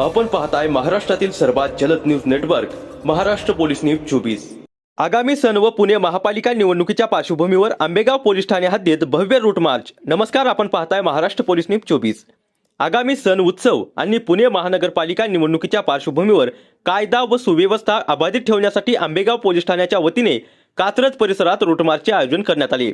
आपण पाहताय महाराष्ट्रातील सर्वात जलद news network Maharashtra police news चोवीस. आगामी सण व पुणे महापालिका निवडणुकीच्या पार्श्वभूमीवर आंबेगाव पोलीस ठाणे हद्दीत भव्य रूट मार्च. नमस्कार आपण पाहताय महाराष्ट्र पोलीस न्यूज चोवीस. आगामी सण उत्सव आणि पुणे महानगरपालिका निवडणुकीच्या पार्श्वभूमीवर कायदा व सुव्यवस्था अबाधित ठेवण्यासाठी आंबेगाव पोलीस ठाण्याच्या वतीने कात्रज परिसरात रूट मार्चचे आयोजन करण्यात आले.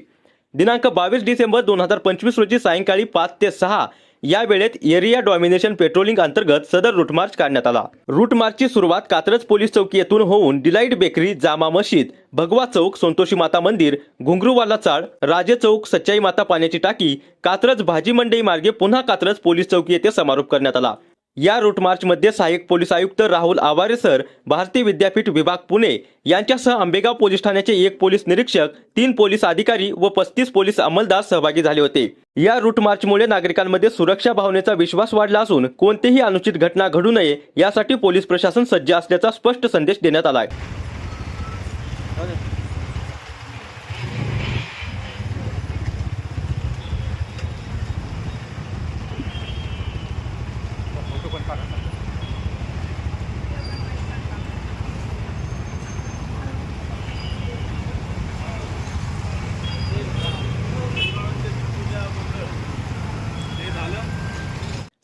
दिनांक बावीस डिसेंबर दोन हजार पंचवीस रोजी सायंकाळी पाच ते सहा या वेळेत एरिया डॉमिनेशन पेट्रोलिंग अंतर्गत सदर रूट मार्च काढण्यात आला. रूट मार्चची सुरुवात कात्रज पोलीस चौकी येथून होऊन डिलाईट बेकरी जामा मशीद भगवा चौक संतोषी माता मंदिर घुंगरूवाला चाळ राजे चौक सच्चाई माता पाण्याची टाकी कात्रज भाजी मंडई मार्गे पुन्हा कात्रज पोलीस चौकी येथे समारोप करण्यात आला. या रूट मार्चमध्ये सहाय्यक पोलीस आयुक्त राहुल आवारे सर भारतीय विद्यापीठ विभाग पुणे यांच्यासह आंबेगाव पोलीस ठाण्याचे एक पोलीस निरीक्षक तीन पोलीस अधिकारी व पस्तीस पोलीस अंमलदार सहभागी झाले होते. या रूट मार्चमुळे नागरिकांमध्ये सुरक्षा भावनेचा विश्वास वाढला असून कोणतीही अनुचित घटना घडू नये यासाठी पोलीस प्रशासन सज्ज असल्याचा स्पष्ट संदेश देण्यात आला आहे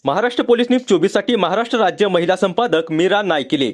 महाराष्ट्र पोलीस न्यूज चोवीससाठी महाराष्ट्र राज्य महिला संपादक मीरा नायकिले.